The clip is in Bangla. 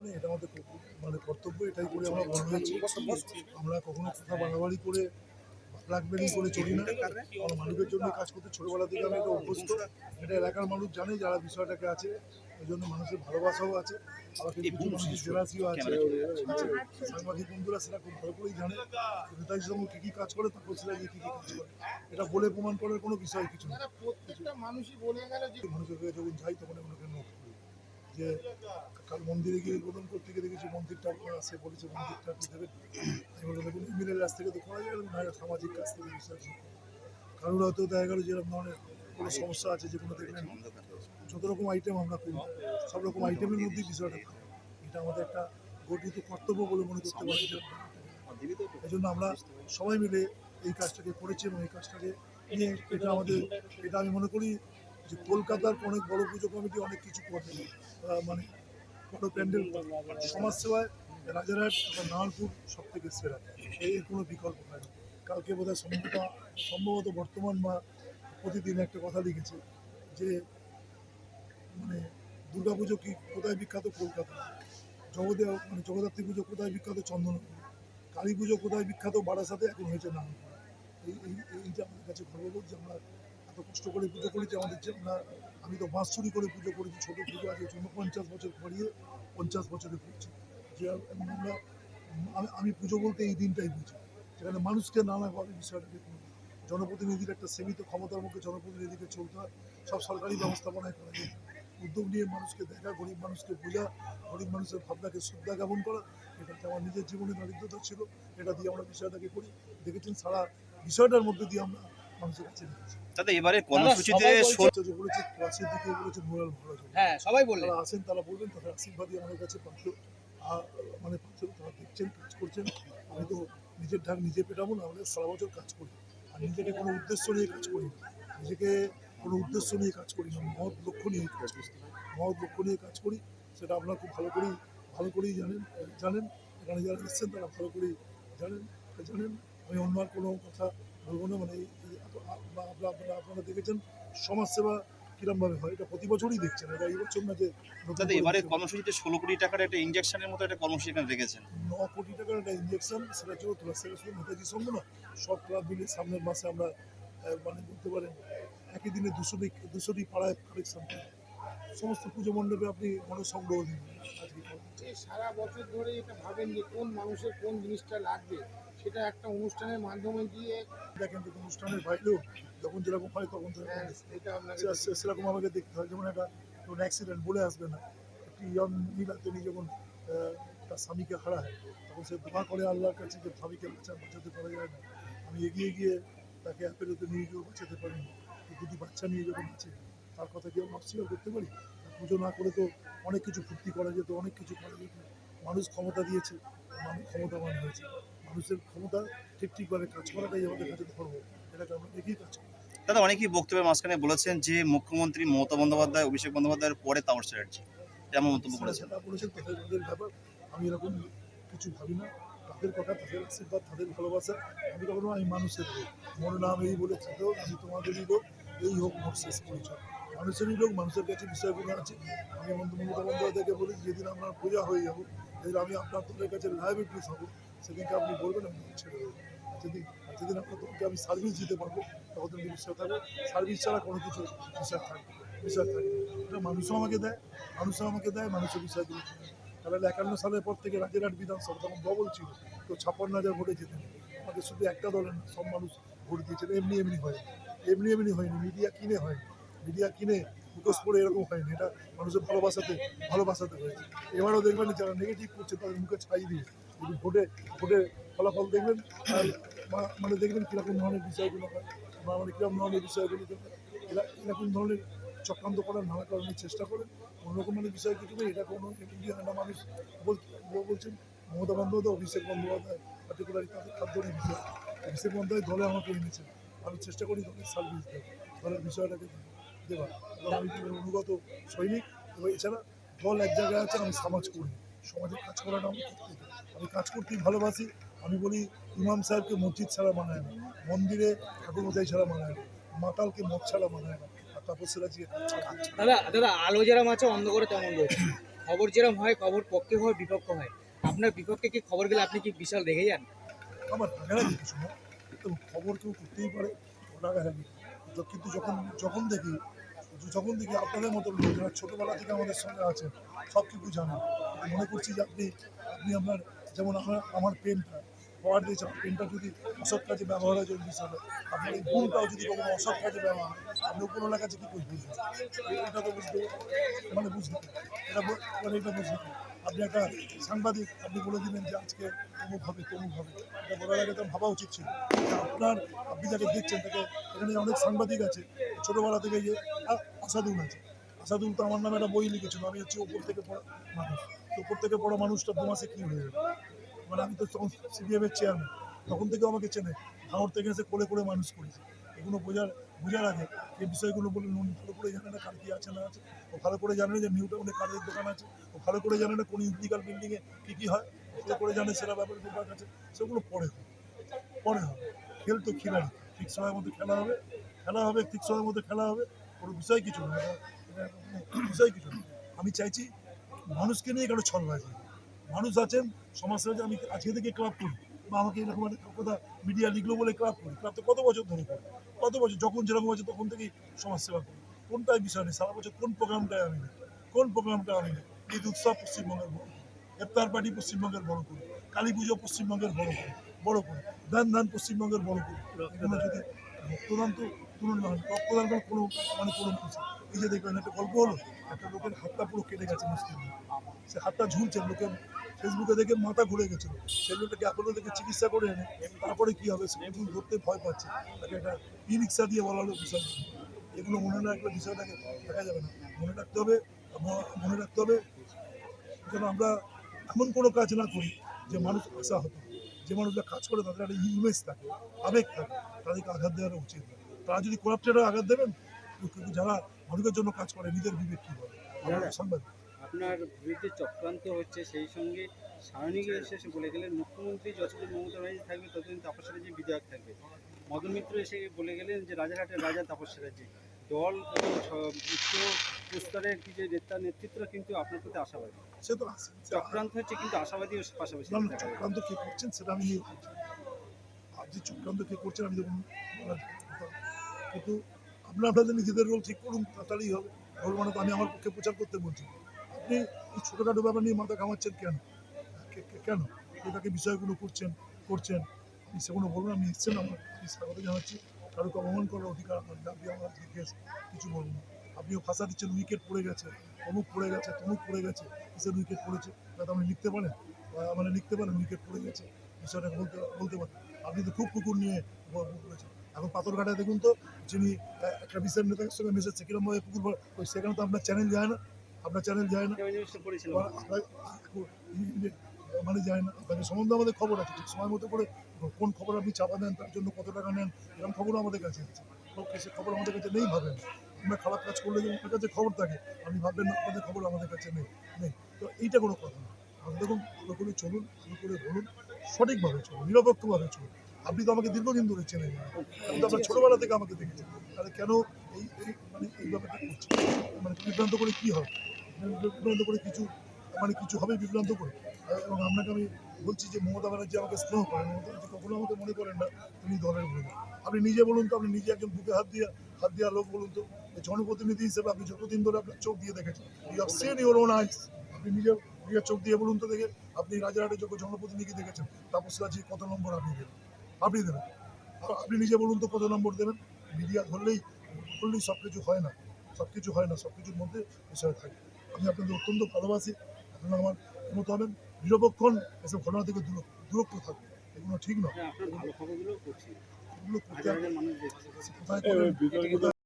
এটা আমাদের মানে কর্তব্য এটাই করে আমরা বড় হয়েছি। আমরা কখনো কথা বাড়াবাড়ি করে ব্ল্যাকমেলিং করে চলি না। আমরা মানুষের জন্য কাজ করতে ছোটবেলা থেকে আমি এটা অভ্যস্ত। এটা এলাকার মানুষ জানে যারা বিষয়টাকে আছে এই জন্য মানুষের ভালোবাসাও আছে। আবার কিছু কিছু মানুষের জেলাসিও আছে। আছে। সাংবাদিক বন্ধুরা সেটা খুব ভালো করেই জানে। নেতাজি সঙ্গে কী কী কাজ করে তারপর সেটা গিয়ে কী কী কাজ করে। এটা বলে প্রমাণ করার কোনো বিষয় কিছু না প্রত্যেকটা মানুষই বলে গেল যে মানুষের যখন যাই তখন ওনাকে নোট যে কাল মন্দিরে গিয়ে উদ্বোধন করতে গিয়ে দেখেছি মন্দিরটা সে বলেছে, মন্দিরটা আপনি দেবেন। আমি দেখুন এমএলএর কাছ থেকে তো করা যাবে না সামাজিক কাজ থেকে বিষয় কারোর হয়তো দেখা গেলো যেরকম ধরনের কোনো সমস্যা আছে যে কোনো দেখলেন যত রকম আইটেম আমরা করি সব রকম আইটেমের মধ্যেই বিষয়টা থাকে। এটা আমাদের একটা গঠিত কর্তব্য বলে মনে করতে পারি এই জন্য আমরা সবাই মিলে এই কাজটাকে করেছি এবং এই কাজটাকে নিয়ে এটা আমাদের, এটা আমি মনে করি যে কলকাতার অনেক বড় পুজো কমিটি অনেক কিছু করে মানে বড় প্যান্ডেল, সমাজসেবায়, রাজারহাট বা নারায়ণপুর সব থেকে সেরা। এর কোনো বিকল্প হয় না কালকে বোধহয় সম্ভবত সম্ভবত বর্তমান বা প্রতিদিন একটা কথা লিখেছে যে মানে দুর্গাপুজো কি কোথায় বিখ্যাত? কলকাতা। জগদে মানে জগদ্ধাত্রী পুজো কোথায় বিখ্যাত? চন্দনপুর কালী পুজো কোথায় বিখ্যাত? বারাসাতে এখন হয়েছে এই- এইটা আমাদের কাছে গর্ববোধ যে আমরা কষ্ট করে পুজো করেছি আমাদের যে আমি তো বাঁশ চুরি করে পুজো করেছি, ছোটো পুজো আছে পঞ্চাশ বছর পরিয়ে পঞ্চাশ বছরে পড়ছি যে আমরা, আমি- পুজো বলতে এই দিনটাই বুঝি। যেখানে মানুষকে নানাভাবে বিষয়টাকে জনপ্রতিনিধির একটা সীমিত ক্ষমতার মুখে জনপ্রতিনিধিকে চলতে হয়, সব সরকারি ব্যবস্থাপনায় করা যায়। উদ্যোগ নিয়ে মানুষকে দেখা, গরিব মানুষকে বোঝা, গরিব মানুষের ভাবনাকে শ্রদ্ধা জ্ঞাপন করা, এটা হচ্ছে আমার নিজের জীবনে দারিদ্রতা ছিল, এটা দিয়ে আমরা বিষয়টাকে করি। দেখেছেন সারা বিষয়টার মধ্যে দিয়ে আমরা দাদা এবারে কর্মসূচিতে হ্যাঁ সবাই বললেন আসেন তারা বলবেন তারা আশীর্বাদই আমাদের কাছে পাত্র। মানে পাত্র তারা দেখছেন কাজ করছেন। আমি তো নিজের ঢাক নিজে পেটাবো না আমাদের সারা বছর কাজ করি। আর নিজেকে কোনো উদ্দেশ্য নিয়ে কাজ করি না। নিজেকে কোনো উদ্দেশ্য নিয়ে কাজ করি না মহৎ লক্ষ্য নিয়ে কাজ করি। মহৎ লক্ষ্য নিয়ে কাজ করি সেটা আপনারা খুব ভালো করেই ভালো করেই জানেন জানেন। এখানে যারা এসছেন তারা ভালো করেই জানেন জানেন। আমি অন্য আর কোনো কথা বলব না মানে আপনারা দেখেছেন সমাজসেবা কিরমভাবে হয়? এটা প্রতি বছরই দেখছেন এটা এই বছর না যে দাদা এবারে কর্মসূচিতে ষোলো কোটি টাকার একটা ইঞ্জেকশনের মতো একটা কর্মসূচি এখানে রেখেছেন ন কোটি টাকার একটা ইঞ্জেকশন সেটা ছিল তোলা সেটা শুধু নেতাজি সঙ্গ না সব ক্লাব মিলে সামনের মাসে আমরা মানে বলতে পারেন একই দিনে দুশোটি দুশোটি পাড়ায় কালেকশন সমস্ত পুজো মণ্ডপে আপনি মনসংগ্রহ দিন। আজকে করবেন। সারা বছর ধরে এটা ভাবেন যে কোন মানুষের কোন জিনিসটা লাগবে? সেটা একটা অনুষ্ঠানের মাধ্যমে দিয়ে দেখেন তো অনুষ্ঠানের বাইরেও যখন যেরকম হয় তখন হ্যাঁ, আপনাকে সেরকম আমাকে দেখতে হয়। যেমন একটা কোনো অ্যাক্সিডেন্ট বলে আসবে না একটি ইয়ং মহিলা তিনি যখন তার স্বামীকে হারায় তখন সে দোয়া করে আল্লাহর কাছে যে স্বামীকে বাঁচা বাঁচাতে পারা যায় না। আমি এগিয়ে গিয়ে তাকে অ্যাপেলোতে নিয়ে গিয়েও বাঁচাতে পারিনি দুটি বাচ্চা নিয়ে যখন আছে তার কথা কি আমরা অস্বীকার করতে পারি? পুজো না করে তো অনেক কিছু ফুর্তি করা যেত অনেক কিছু করা যেত। মানুষ ক্ষমতা দিয়েছে মানুষ ক্ষমতাবান হয়েছে। মানুষের ক্ষমতা ঠিক ঠিকভাবে কাজ করাটাই আমাদের কাছে ধর্ম। এটাকে আমরা দেখেই কাজ করি। দাদা অনেকেই বক্তব্যের মাঝখানে বলেছেন যে মুখ্যমন্ত্রী মমতা বন্দ্যোপাধ্যায় অভিষেক বন্দ্যোপাধ্যায়ের পরে তাপস চ্যাটার্জি। এমন মন্তব্য করেছেন। বলেছেন তাদের ব্যাপার। আমি এরকম কিছু ভাবি না। তাদের কথা তাদের আশীর্বাদ তাদের ভালোবাসা আমি কখনো আমি মানুষের লোক। মোর নাম এই বলে হোক আমি তোমাদেরই লোক এই হোক মোর শেষ পরিচয়। মানুষেরই লোক মানুষের কাছে বিষয়গুলো আছে। আমি মমতা বন্দ্যোপাধ্যায়কে বলি যেদিন আপনার পূজা হয়ে যাব যেদিন আমি আপনার কাছে লাইবিলিটিস হব সেদিনকে আপনি বলবেন, আমি ছেড়ে দেবো আর যেদিন আপনার আমি সার্ভিস দিতে পারব তখন তুমি বিষয় থাকবে সার্ভিস ছাড়া কোনো কিছু বিষয় থাকবে বিষয় থাকবে এটা মানুষও আমাকে দেয়, মানুষও আমাকে দেয় মানুষের বিষয়গুলো দেয়। তাহলে একান্ন সালের পর থেকে রাজেরহাট বিধানসভা, তখন ডবল ছিল, তো ছাপ্পান্ন হাজার ভোটে যেতেন আমাকে শুধু একটা দলের না, সব মানুষ ভোট দিয়েছেন, এমনি এমনি হয় এমনি এমনি হয়নি মিডিয়া কিনে হয়নি। মিডিয়া কিনে মুখোশ পড়ে এরকম হয়নি, এটা মানুষের ভালোবাসাতে ভালোবাসাতে হয়েছে। এবারও দেখবেন যারা নেগেটিভ করছে, তাদের মুখে ছাই দিয়ে ভোটে ভোটে ফলাফল দেখবেন মানে দেখবেন কীরকম ধরনের বিষয়গুলো হয় বা মানে কীরকম ধরনের বিষয়গুলো এরা- এরকম ধরনের চক্রান্ত করার নানা কারণে চেষ্টা করেন অন্যরকম মানে বিষয় কিছু নেই, এটা কোনো না। মানুষ বল- বল- বলছেন, মমতা বন্দ্যোপাধ্যায়, অভিষেক বন্দ্যোপাধ্যায় পার্টিকুলারলি তাদের খাদ্যরই বিষয়। অভিষেক বন্দ্যোপাধ্যায় দলে আমাকে এনেছেন। আমি চেষ্টা করি দলের সার্ভিস দলের বিষয়টাকে দেওয়ার। এবং আমি অনুগত সৈনিক, এবং এছাড়া দল এক জায়গায় আছে, আমি সমাজ করি সমাজে কাজ করাটা আমি আমি কাজ করতেই ভালোবাসি। আমি বলি ইমাম সাহেবকে মসজিদ ছাড়া মানায় না মন্দিরে ঠাকুরমশাই ছাড়া মানায় না মাতালকে মদ ছাড়া মানায় না আর তাপস সিরাজিকে কাজ দাদা দাদা আলো যারা আছে অন্ধকারে তেমন রয়েছে। খবর যেরকম হয় খবর পক্ষে হয় বিপক্ষ হয়। আপনার বিপক্ষে কি খবর গেলে আপনি কি বিশাল রেগে যান? আমার রাগারাগি কিছু না তো খবর কেউ করতেই পারে রাগারাগি কিন্তু যখন যখন দেখি যখন দেখি আপনাদের মতো লোক যারা ছোটোবেলা থেকে আমাদের সঙ্গে আছে, সব কিছু জানেন মনে করছি যে আপনি আপনি আপনার যেমন আমার আমার পেনটা পাওয়ার দিয়েছেন পেনটা যদি অসৎ কাজে ব্যবহার হয় যদি হিসাবে আপনার এই গুণটাও যদি কখনো অসৎ কাজে ব্যবহার আপনি কোনো কাছে কী করে বুঝবেন এটা তো বুঝতে মানে বুঝতে এটা মানে এটা বুঝতে আপনি একটা সাংবাদিক, আপনি বলে দিলেন যে আজকে অমুক হবে, তমুক হবে। এটা বলার আগে তো ভাবা উচিত ছিল। আপনার, আপনি যাকে দেখছেন, তাকে এখানে অনেক সাংবাদিক আছে ছোটোবেলা থেকে যে আসাদুল আছে। আসাদুল তো আমার নামে একটা বই লিখেছিল, আমি হচ্ছে ওপর থেকে পড়া মানুষ। তো ওপর থেকে পড়া মানুষটা দু মাসে কী হয়ে যাবে মানে আমি তো তখন সিপিএম এর চেয়ারম্যান তখন থেকে আমাকে চেনে। ভাঙর থেকে এসে কোলে করে মানুষ করেছে। এগুলো বোঝার বোঝার আগে এই বিষয়গুলো বলে নুন ভালো করে জানে না কার কি আছে না আছে। ও ভালো করে জানে না যে নিউ টাউনে কারের দোকান আছে। ও ভালো করে জানে না কোন ইন্ডিকাল বিল্ডিংয়ে কী কী হয়। ভালো করে জানে সেরা ব্যাপারে বিভাগ আছে। সেগুলো পরে হবে। পরে হবে। খেল তো খিলাড়ি। ঠিক সময় মধ্যে খেলা হবে। খেলা হবে ঠিক সময়ের মধ্যে খেলা হবে কোনো বিষয় কিছু না। বিষয় কিছু না। আমি চাইছি মানুষকে নিয়ে কেন ছলবাজি মানুষ আছেন সমাজসেবা আমি আজকে থেকে ক্লাব করি বা আমাকে এরকম একটা কথা মিডিয়া লিখলো বলে ক্লাব করি। ক্লাব তো কত বছর ধরে করি? কত বছর? যখন যেরকম আছে তখন থেকেই সমাজসেবা করি। কোনটাই বিষয় নেই। সারা বছর কোন প্রোগ্রামটায় আমি নেই। কোন প্রোগ্রামটা আমি নেই। ঈদ উৎসব পশ্চিমবঙ্গের বড় করি। ইফতার পার্টি পশ্চিমবঙ্গের বড় করি। কালী পুজো পশ্চিমবঙ্গের বড় করি। বড় করি। দান দান পশ্চিমবঙ্গের বড় করি। যদি রক্তদান তো তুলনা হয়। করে কোনো মানে কোনো কিছু। এই যে দেখবেন, একটা গল্প হলো, একটা লোকের হাতটা পুরো কেটে গেছে মুসলিম সে হাতটা ঝুলছে লোকে ফেসবুকে দেখে মাথা ঘুরে গেছিল। সেই লোকটাকে থেকে চিকিৎসা করে এনে তারপরে কি হবে? সে ধরতে ভয় পাচ্ছে। তাকে একটা ই রিক্সা দিয়ে বলা হলো বিষয় এগুলো মনে না রাখলে বিষয়টাকে দেখা যাবে না। মনে রাখতে হবে, মনে রাখতে হবে যেন আমরা এমন কোনো কাজ না করি যে মানুষ আশা হতো যে মানুষরা কাজ করে তাদের একটা ইমেজ থাকে, আবেগ থাকে। তাদেরকে আঘাত দেওয়ার উচিত না তারা যদি করাপ্টেডও আঘাত দেবেন কিন্তু যারা মানুষের জন্য কাজ করে নিজের বিবেক কী সাংবাদিক। আপনার বিরুদ্ধে চক্রান্ত হচ্ছে সেই সঙ্গে সায়নিকে এসে এসে বলে গেলেন মুখ্যমন্ত্রী যতদিন মমতা ব্যানার্জি থাকবে ততদিন তাপস ব্যানার্জি বিধায়ক থাকবে। মদন মিত্র এসে বলে গেলেন যে রাজারহাটের রাজা তাপস ব্যানার্জি দল উচ্চ স্তরের কি যে নেতা নেতৃত্ব কিন্তু আপনার প্রতি আশাবাদী। সে তো চক্রান্ত হচ্ছে কিন্তু আশাবাদী পাশাপাশি। চক্রান্ত কে করছেন সেটা আমি যে চক্রান্ত কে করছেন আমি কথা। কিন্তু আপনারা আপনাদের নিজেদের রোল ঠিক করুন তাড়াতাড়ি হবে। রোল মানে তো আমি আমার পক্ষে প্রচার করতে বলছি। আপনি এই ছোটোখাটো ব্যাপার নিয়ে মাথা ঘামাচ্ছেন কেন? কেন? এটাকে বিষয়গুলো করছেন করছেন। আপনি সেগুলো বলুন, আমি এসছেন আমার আমি স্বাগত জানাচ্ছি। কারোকে অপমান করার অধিকার আমার দাবি আমার জিজ্ঞেস কিছু বলব না আপনিও ফাঁসা দিচ্ছেন, উইকেট পড়ে গেছে, অমুক পড়ে গেছে, তমুক পড়ে গেছে, কিসের উইকেট পড়েছে? এটা আপনি লিখতে পারেন? মানে লিখতে পারেন, উইকেট পড়ে গেছে বিষয়টা বলতে বলতে পারেন। আপনি তো খুব কুকুর নিয়ে করেছেন। এখন পাথরঘাটায় দেখুন তো যিনি একটা বিশেষ নেতার সঙ্গে মিশেছে কিরমভাবে কুকুর ভা- ওই সেখানে তো আপনার চ্যানেল যায় না আপনার চ্যানেল যায় না। মানে যায় না। আপনাকে সম্বন্ধে আমাদের খবর আছে ঠিক সময় মতো করে কোন খবর আপনি চাপা দেন তার জন্য কত টাকা নেন এরকম খবরও আমাদের কাছে আছে। সে খবর আমাদের কাছে নেই ভাবেন। আমরা খারাপ কাজ করলে যেমন আপনার কাছে খবর থাকে আপনি ভাববেন না আপনাদের খবর আমাদের কাছে নেই নেই। তো এইটা কোনো কথা না। আপনি দেখুন ভালো করে চলুন ভালো করে বলুন সঠিকভাবে চলুন নিরপেক্ষভাবে চলুন। আপনি তো আমাকে দীর্ঘদিন ধরে চেনেন আপনি তো আপনার ছোটোবেলা থেকে আমাকে দেখেছেন। তাহলে কেন এই মানে এই ব্যাপারটা করছেন? মানে বিভ্রান্ত করে কী হবে? বিভ্রান্ত করে কিছু মানে কিছু হবে বিভ্রান্ত করে? এবং আপনাকে আমি বলছি যে মমতা ব্যানার্জি আমাকে স্নেহ করেন। মমতা ব্যানার্জি কখনো আমাকে মনে করেন না তিনি দলের বলে আপনি নিজে বলুন তো, আপনি নিজে একজন বুকে হাত দিয়ে হাত দেওয়া লোক বলুন তো জনপ্রতিনিধি হিসেবে আপনি যতদিন ধরে আপনার চোখ দিয়ে দেখেছেন। You have seen your own eyes আপনি নিজে নিজের চোখ দিয়ে বলুন তো দেখে, আপনি রাজারহাটে যখন জনপ্রতিনিধি দেখেছেন তাপস রাজি কত নম্বর আপনি দেবেন আপনি দেবেন। আপনি নিজে বলুন তো কত নম্বর দেবেন। মিডিয়া ধরলেই করলেই সব কিছু হয় না। সব কিছু হয় না সব কিছুর মধ্যে বিষয় থাকে। আমি আপনাদের অত্যন্ত ভালোবাসি। আপনারা আমার মতো হবেন। নিরপেক্ষণ এসব ঘটনা থেকে দূরত্ব দূরত্ব থাকবে এগুলো ঠিক নয় এগুলো দেখছে কোথায়